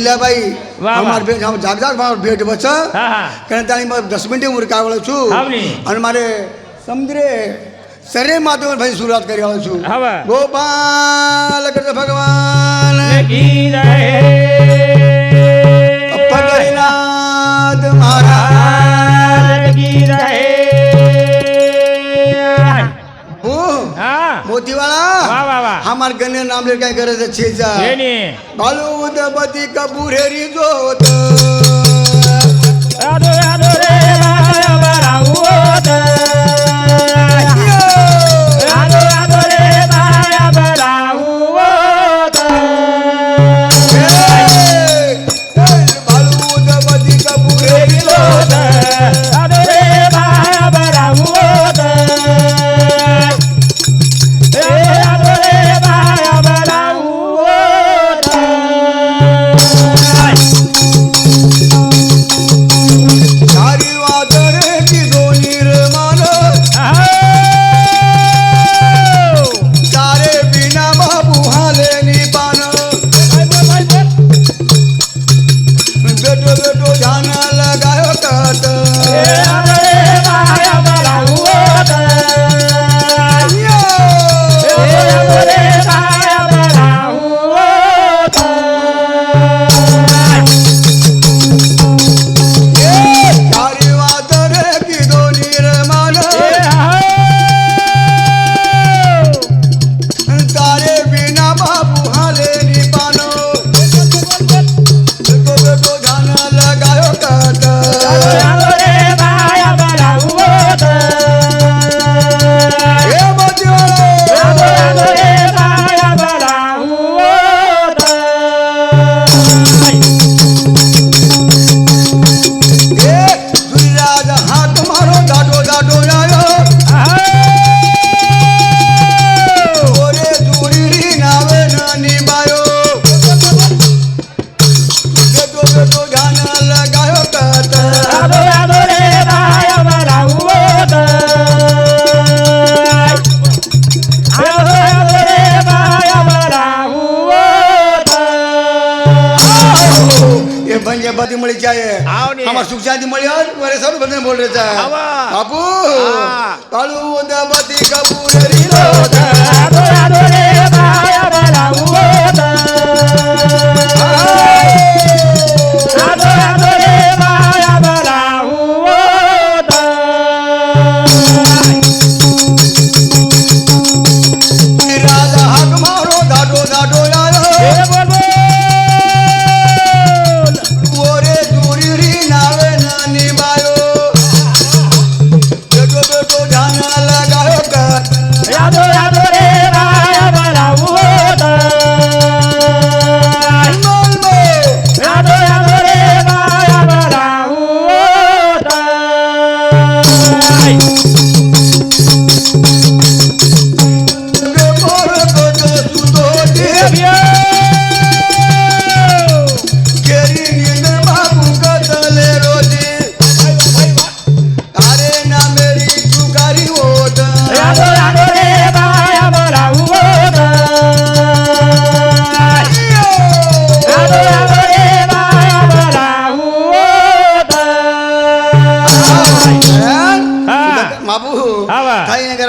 ઇલાભાઈ અમાર ભેટ જાગદાર મારો ભેટ બસ કારણ તાણી દસ મિનિટે હું કાવળ છું. અને મારે સમદ્રે સરે માધવ ભાઈ સુરત કરી આવ્યો છું. ગોપાલ કૃષ્ણ ભગવાન. मोतीवाला हमार गणे नामले काय करायचं छेजा हे नी. बालू उदपती कपुरेरी जोत आदो आदो रे बाया बारा उत. mata. એ બંજે બધી મળી જાય. આવની અમાર સુખ શાંતિ મળી આવે વરે સારું બધાને બોલ રહે છે બાપુ કાળુ બધી કપૂર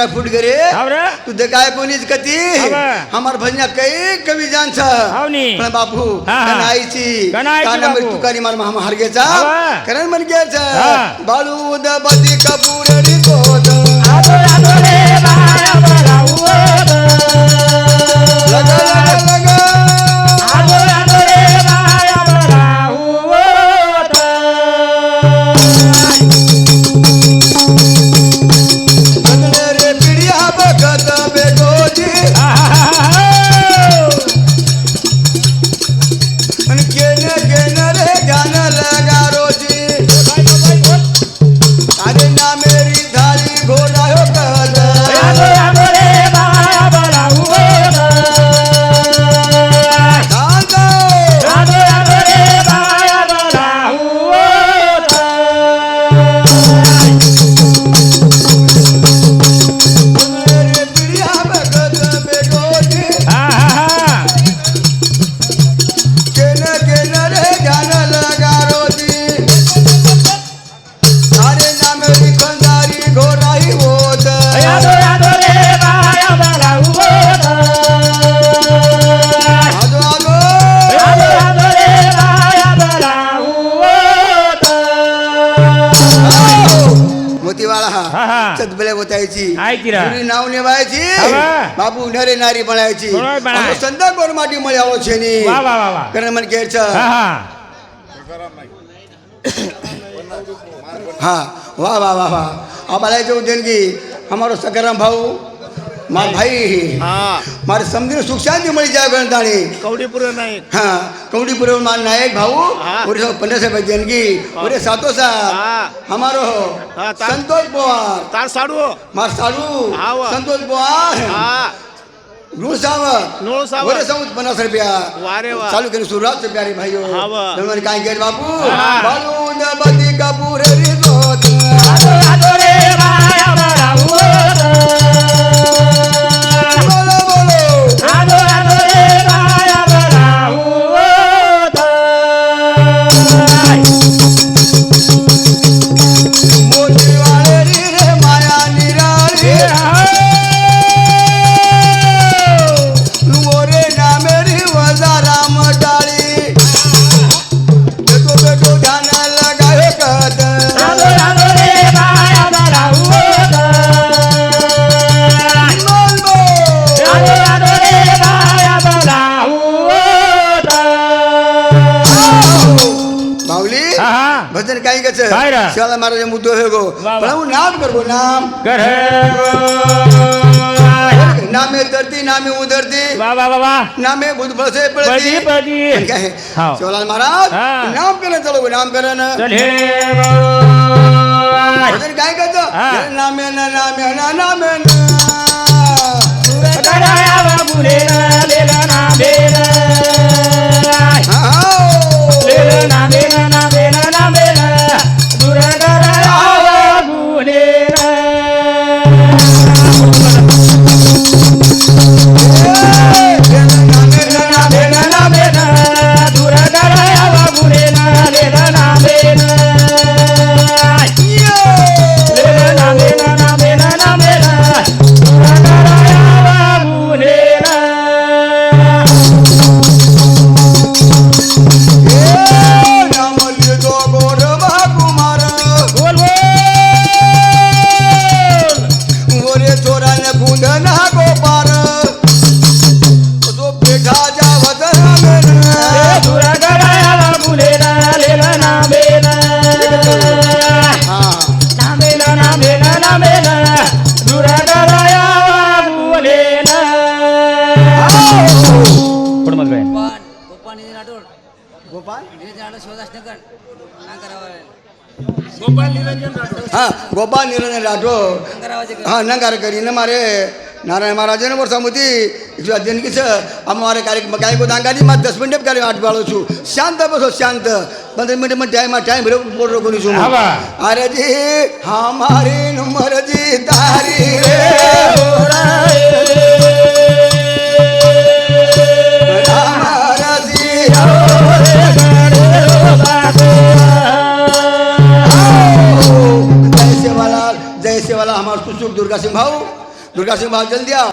हमारा फुट गरे। तू काय कोणीच कती हमार भजना कई कवि जान पण बापू कनाईची। कानामरी तुकारी मार महाम हरगेचा करण मन गेचा। बाळू दबदी कपूर रिकोद आदोर आदोर करायची आयची रा. जुनी नाव नेवायची हवा. बाबू नरे नारी बनायची. बरोबर बनाय. संत कोण माटी मळ्यावो छेनी वा वा वा वा. करण मन हा हा. हाँ. वाह वाह वाह वाह अब आलाय जो देनगी हमारो सकाराम भाऊ. मार भाई. हा. मारे समझने सुख शांति मळी जाय गणताणी कवडीपुर नाईक हाँ कौड़ी पुरे मान नायक भाऊ। पूरे सब पंद्रह से भाई देनगी पूरे सातों सा हाँ। हमारो हाँ, संतोष पवार. तार साडू. मार साडू हाँ। संतोष पवार. हा. नूर सावत. नूर सावत. सावत पन्नास रुपया. वारे वा. चालू केलं सुरुवात प्यारे. जन्मन काय केलं बापू. बालून बदी कपूर काय महाराज मुद्दो हे गो प्रभू नाम करबो नाम करे नामे धरती नामे उधरती वा वा वा वा नामे भूत बसे पडती पडती हां शाला महाराज नाम करे चलो नाम करे ना चले काय करतो नामे ना नामे ना नामे ना तू रे काय आवा बुरे ना હા ગોપાલ નિરંજન રાઠોડ. હા નંગાર કરીને મારે નારાયણ મહારાજને વર્ષામુથી જિંદગી છે. અમારે કાર્યક્રમ કાંઈ બધા ગાડીમાં દસ મિનિટ કાર્ય આઠ વાળો છું. શાંત બસો શાંત. પંદર મિનિટમાં ટાઈમમાં ટાઈમ ટાઈમ બોલ રોકું છું હા. જી હમારી નમરજી તારી રે. दुर्गा सिंह भाऊ दुर्गा सिंह भाऊ जल्दी आओ।